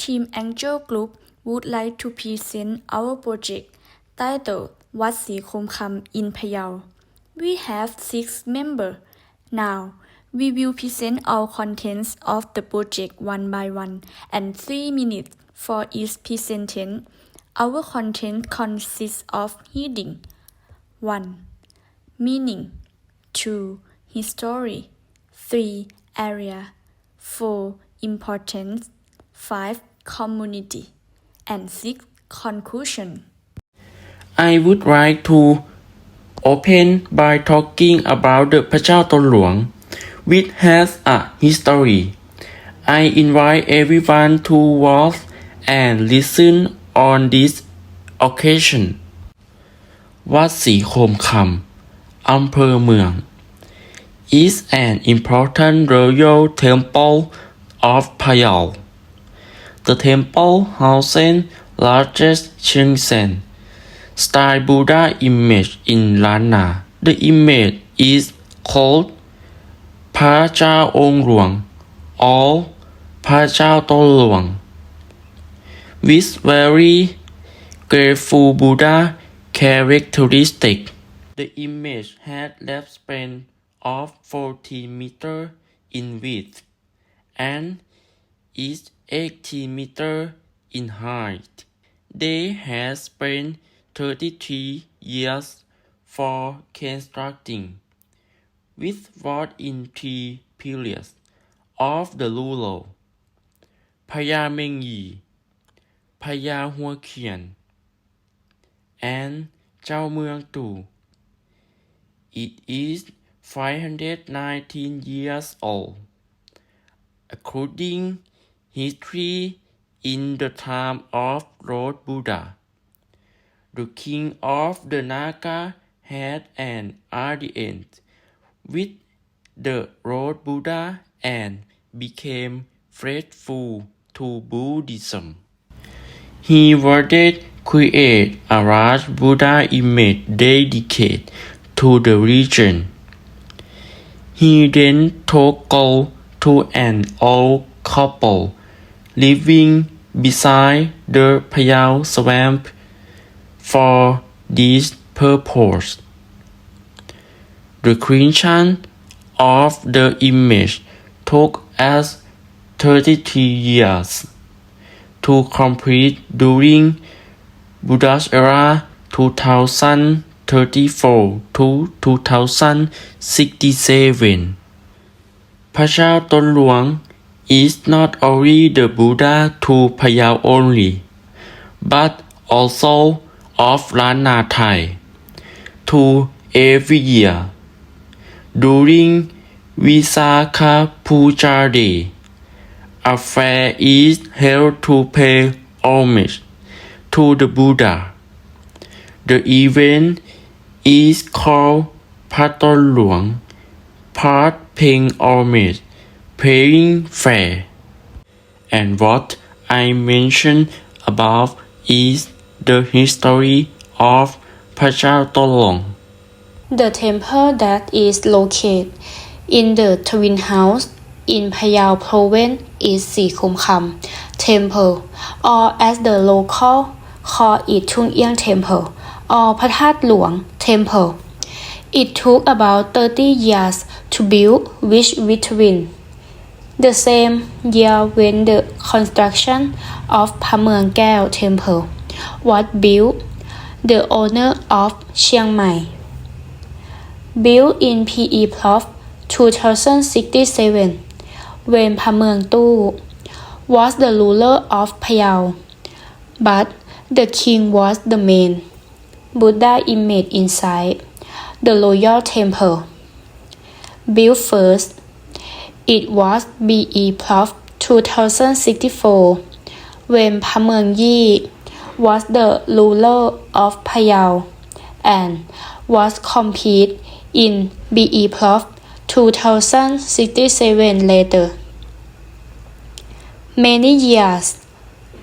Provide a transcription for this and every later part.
Team Angel Group would like to present our project titled Wat Si Khom Kham in Phayao. We have six members. Now, we will present our contents of the project one by one and three minutes for each presentation. Our content consists of heading 1. Meaning 2. History 3. Area 4. Importance 5 Community and 6. Conclusion I would like to open by talking about the พระเจ้าตนหลวง which has a history. I invite everyone to watch and listen on this occasion. วัดศรีโคมคำอำเภอเมือง is an important royal temple of Payao. The temple housing largest Shinsen style Buddha image in Lana. The image is called Paja Ongrwang or Paja Tolwang. This very grateful Buddha characteristic. The image had lifespan of 40 meter in width and is 80 meters in height. They had spent 33 years for constructing, with what in three periods of the Lulu, Payamengi, Payahuakian, and Chao Muang Tu. It is 519 years old. According history in the time of Lord Buddha, the king of the Naga had an audience with the Lord Buddha and became faithful to Buddhism. He wanted create a large Buddha image dedicated to the region. He then took gold to an old couple living beside the Payao swamp for this purpose. The creation of the image took us 33 years to complete during Buddha's era 2034 to 2067. พระเจ้าตนหลวง is not only the Buddha to Payao only, but also of Lana Thai to every year. During Visakha Puja Day, a fair is held to pay homage to the Buddha. The event is called Paton Luang, part paying homage, paying fare. And what I mentioned above is the history of Pachatolong. The temple that is located in the twin house in Payao province is Sikumkham temple or as the local call it Chung Yang temple or Pathat Luang temple. It took about 30 years to build, which between the same year when the construction of Pamuang Kao Temple was built, the owner of Chiang Mai built in PE Prof 2067 when Pamuang Tu was the ruler of Payao, but the king was the main Buddha image inside the royal temple. Built first it was BE Prof 2064 when Pamerngyi was the ruler of Payao and was compete in BE Prof 2067 later. Many years,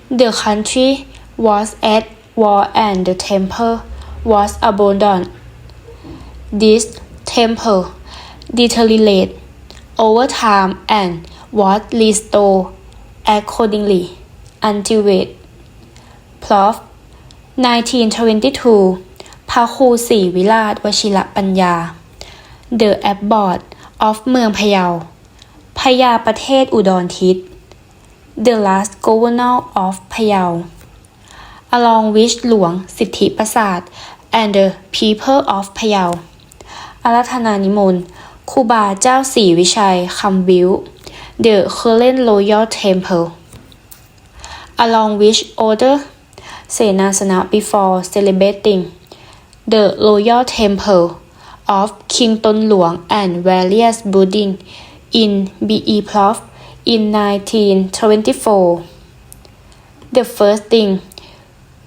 the country was at war and the temple was abandoned. This temple deteriorated over time and was restored accordingly. until it Prof 1922พระครูศรีวิราชวชิระปัญญา The Abbot of เมืองพะเยาพญาประเทศอุดรทิศ The last governor of พะเยา along which หลวงสิทธิประสาท and the people of พะเยาอารัธนานิมนต์ ครูบาเจ้าศรีวิชัยคำวิว The current royal temple along which order เสนาสนะ before celebrating the royal temple of King ตนหลวง and various building in BE Prof in 1924 The first thing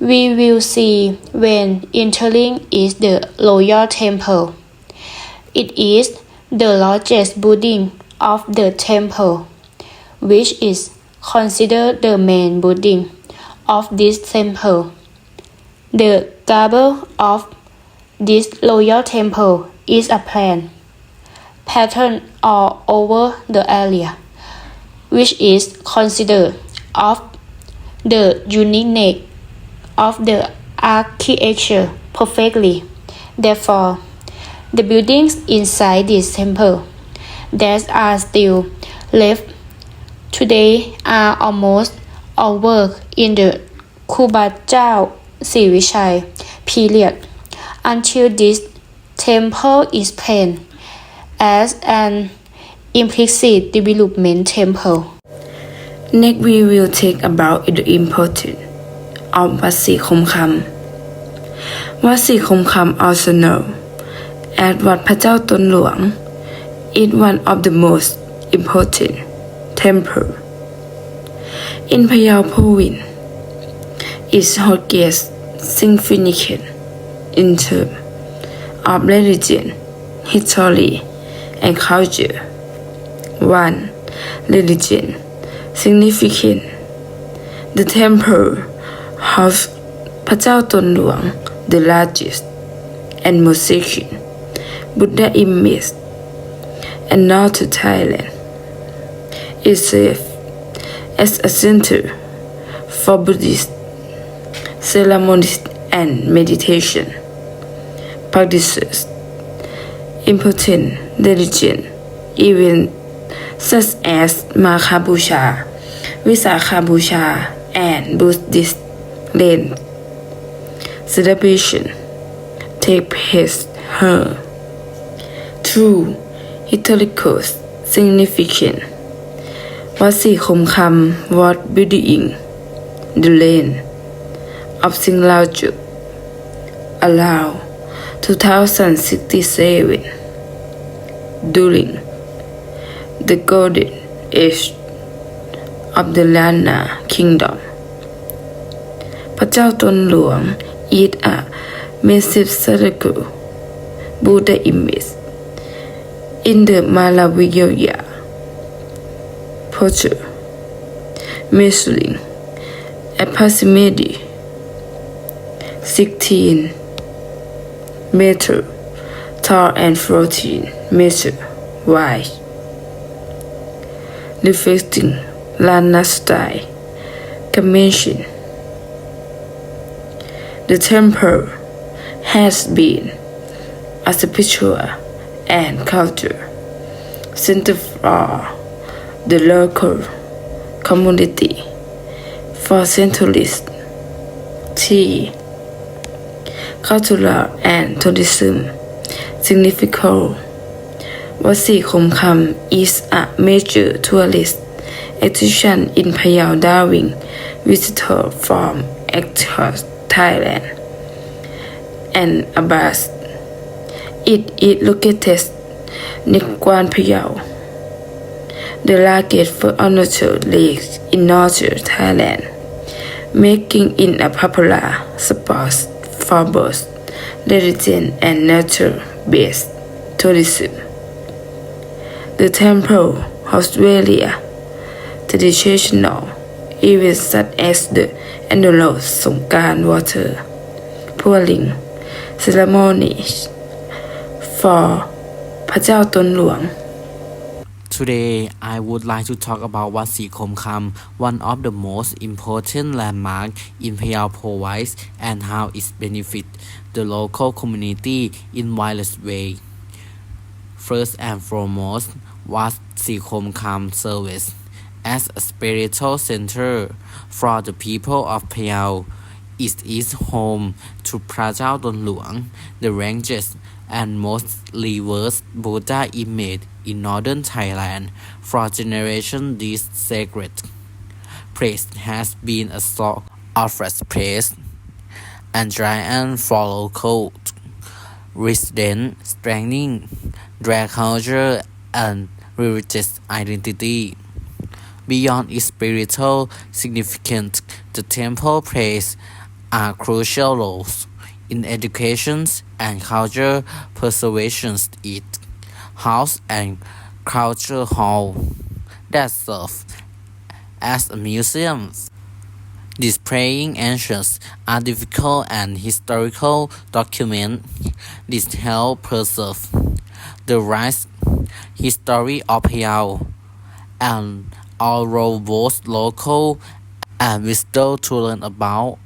we will see when entering is the royal temple It is the largest building of the temple, which is considered the main building of this temple. The gable of this royal temple is a plan pattern all over the area, which is considered of the uniqueness of the architecture perfectly. Therefore, the buildings inside this temple that are still left today are almost all work in the Kubajao Sivichai period until this temple is planned as an implicit development temple. Next, we will talk about the importance of Vasi Khomkham. Vasi Khomkham, also known at Wat Phajao Ton Luang is one of the most important temples in Payao province. Its highest significant in terms of religion, history, and culture. 1. Religion Significant The temple of Pachao Ton Luang, the largest and most sacred Buddha image and now to Thailand. It serves as a center for Buddhist ceremonies and meditation practices, important religion even such as Makhabusha, Visakhabusha, and Buddhist land celebration take place here Two historical significance วัดศรีคมคำ What building the lane of Singlauju allow 2067 during the golden age of the Lana kingdom พระเจ้าตนหลวง is a massive circle Buddha image in the Malawiya portrait measuring approximately 16 meter tall and 14 meter. Wide reflecting Lana style. Convention. The temple has been a spiritual and culture, center for the local community for centuries. T. Cultural and tourism significant. Wasi Kham is a major tourist attraction in Payao Darwin, visitor from across Thailand and Abbas it is located near Guan Phayao, the largest fur lake in northern Thailand, making it a popular spot for both religion and nature-based tourism. The temple hosts various traditional events such as the annual Songkran water pouring ceremonies for พระเจ้าตนหลวง Today, I would like to talk about Wat Si Khom Kam, one of the most important landmarks in Phayao Province and how it benefits the local community in various ways. First and foremost, Wat Si Khom Kam serves as a spiritual center for the people of Phayao. It is home to Prajao Ton Luang, the ranges and most revered Buddha image in northern Thailand. For generations, this sacred place has been a source of respect and giant for local residents, strengthening their culture and religious identity. Beyond its spiritual significance, the temple plays a crucial role in education and culture preservation. It house and culture hall that serve as a museum displaying ancient, artificial and historical documents. This help preserve the rich history of Phayao and allow both local and visitors to learn about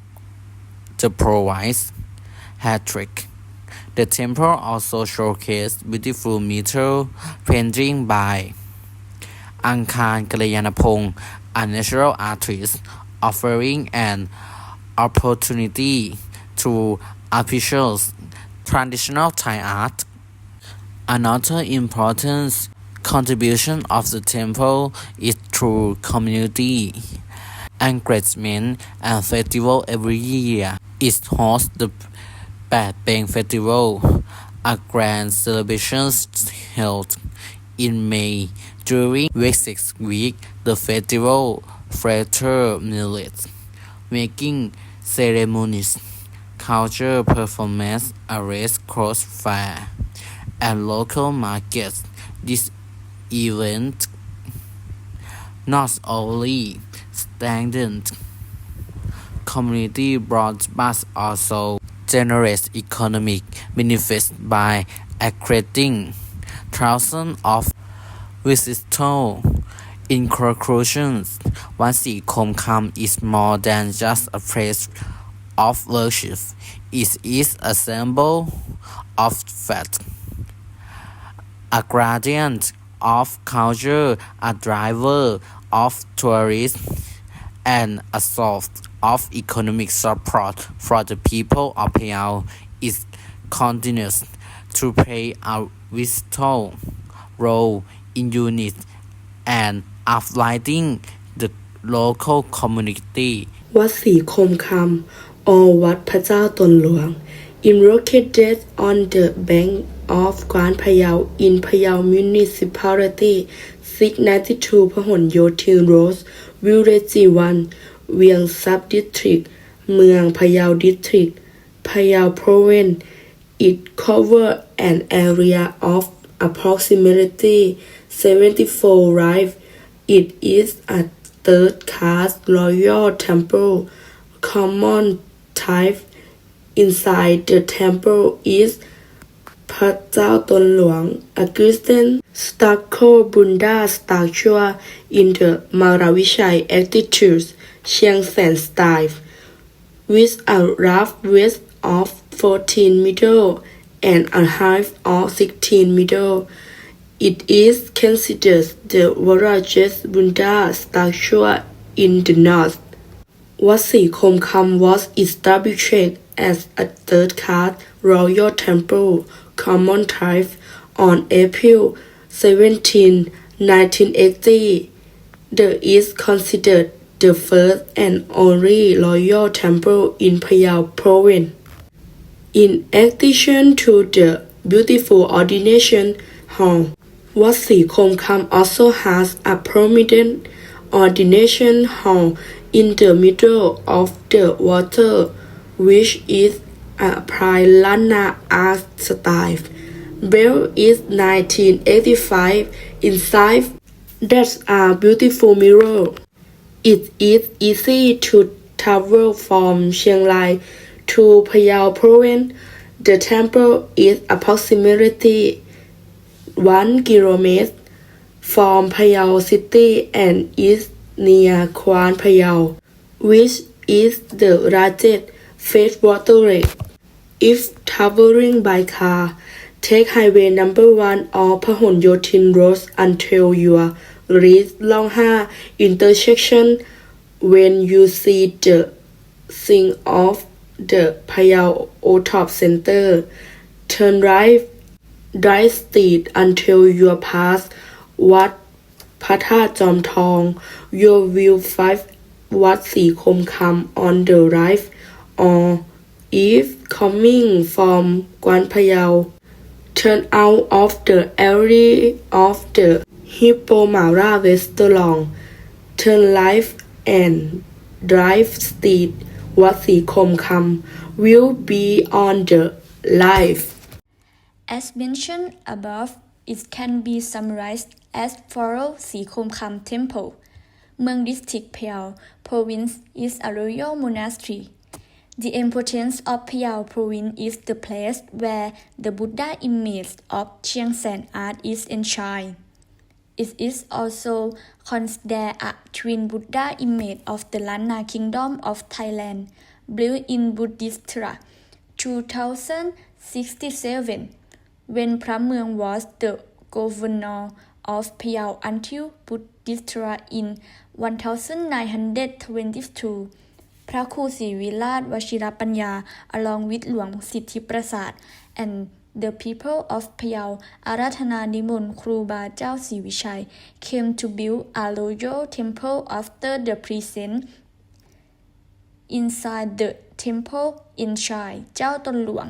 the province hat-trick. The temple also showcased beautiful metal painting by Angkhan Kalyanapong, a natural artist, offering an opportunity to appreciate traditional Thai art. Another important contribution of the temple is through community engagement and festival every year. It hosts the Pat Peng Festival, a grand celebration held in May. During week six week, the festival millets, making ceremonies, culture performance, a race cross fair, and local markets. This event not only strengthened community bonds but also generates economic benefits by attracting thousands of visitors. In conclusion, Wat Si Khom Kam is more than just a place of worship. It is a symbol of faith, a guardian of culture, a driver of tourists, and a source of economic support for the people of Phayao. It continues to play a vital role in unity and uplifting the local community. วัดศรีคมคำ or วัดพระเจ้าตนหลวง is located on the bank of กวานพะเยา วิลเลจจีวัน เวียงซับดิสทริก เมืองพะเยาดิสทริกพะเยาโพรเวน it cover an area of approximately 74 rive it is a third class royal temple common type inside the temple is พระเจ้าตนหลวง a Christian stucco Buddha statue in the Maravishai attitudes Chiang San style with a rough width of 14 meter and a height of 16 meter. It is considered the largest Buddha statue in the north. Wat Si Khom Kam was established as a third-class royal temple common type on April 17, 1980. The is considered the first and only royal temple in Phayao province. In addition to the beautiful ordination hall, Wat Si Khom also has a prominent ordination hall in the middle of the water, which is a Prailana art style. Built in 1985 inside there's a beautiful mirror. It is easy to travel from Chiang Rai to Phayao province. The temple is approximately 1 kilometer from Phayao city and is near Kwan Phayao, which is the largest Fifth Water If traveling by car, take highway number 1 or Pahonyotin Road until you reach Long Ha intersection when you see the sign of the Payao Otop Center. Turn right, drive straight until you pass Wat Pata Jom Thong. You will find Wat Si Khom Kam on the right or if coming from Guangpyao, turn out of the alley of the Hippomara restaurant, turn left and drive street Wasikomkam will be on the left. As mentioned above, it can be summarized as follow Sikomkam Temple. Meng District Pale Province is a royal monastery the importance of Phayao Province is the place where the Buddha image of Chiang art is enshrined. It is also considered a twin Buddha image of the Lanna Kingdom of Thailand, built in Buddhistra 2067, when Pramung was the governor of Phayao until Buddhistra in 1922. พระครูศรีวิราชวชิรปัญญา along with หลวงสิทธิประสาท and the people of Phayao อาราธนานิมนต์ครูบาเจ้าศรีวิชัย came to build a royal temple after the present inside the temple in Chai เจ้าตนหลวง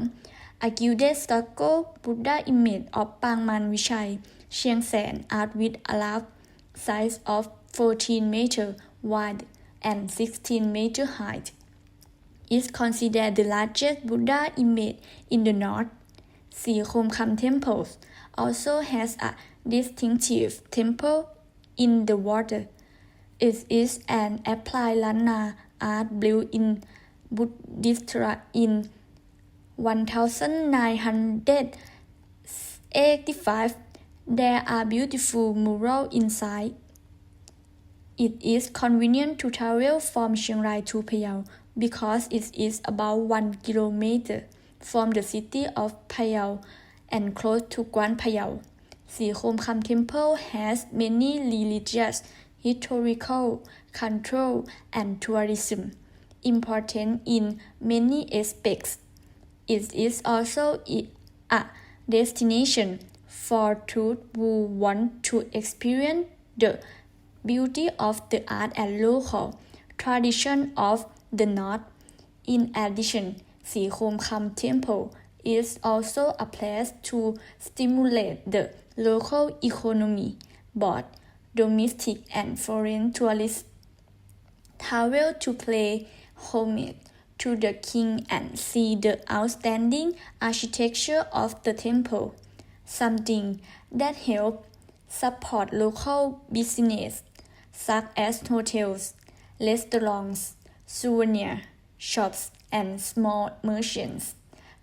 a gilded stucco Buddha image of ปางมารวิชัย เชียงแสน art with a large size of 14 meter wide and 16 meter height is considered the largest Buddha image in the north. Si Khom Kham Temples also has a distinctive temple in the water. It is an applied Lanna art built in Buddhistra in 1985. There are beautiful murals inside. It is convenient to travel from Chiang Rai to Phayao because it is about 1 kilometer from the city of Phayao and close to Guan Phayao. Si Khom Kham Temple has many religious, historical, cultural, and tourism important in many aspects. It is also a destination for those who want to experience the beauty of the art and local tradition of the north. In addition, Si Khom Kham Temple is also a place to stimulate the local economy, both domestic and foreign tourists travel to play homage to the king and see the outstanding architecture of the temple, something that helps support local business such as hotels, restaurants, souvenir shops, and small merchants,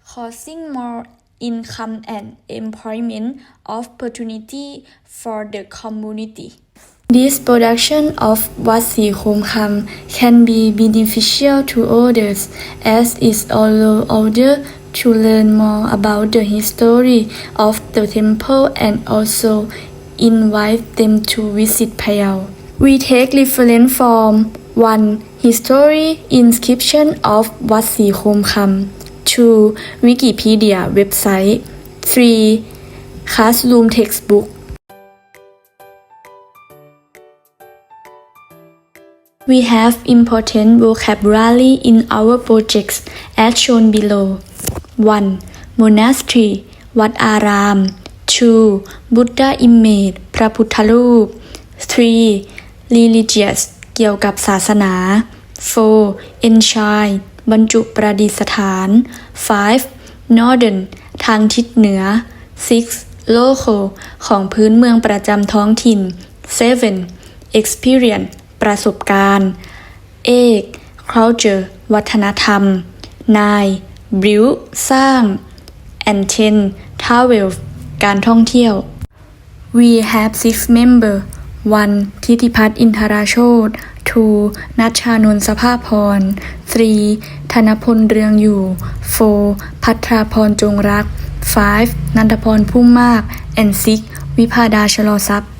causing more income and employment opportunity for the community. This production of Wat Si Khom Kham can be beneficial to others as it allows others to learn more about the history of the temple and also invite them to visit Phayao. We take reference from 1. History inscription of Wat Si Khom Kham 2. Wikipedia website 3. Classroom textbook We have important vocabulary in our projects as shown below. 1. Monastery วัดอาราม 2. Buddha image พระพุทธรูป 3. Religious เกี่ยวกับศาสนา 4. Enshrine บรรจุประดิษฐาน 5. Northern ทางทิศเหนือ 6. Local ของพื้นเมืองประจำท้องถิ่น 7. Experience ประสบการณ์ 8. Culture วัฒนธรรม 9. Build สร้าง and 10. Travel การท่องเที่ยว We have six member วันทิติพัฒน์อินทราโชต 2. นัชชานนสภาพร 3. ธนพลเรืองอยู่ 4. พัทราพรจงรัก 5. นันทพรพุ่มมาก and 6. วิภาดาชลอทรัพย์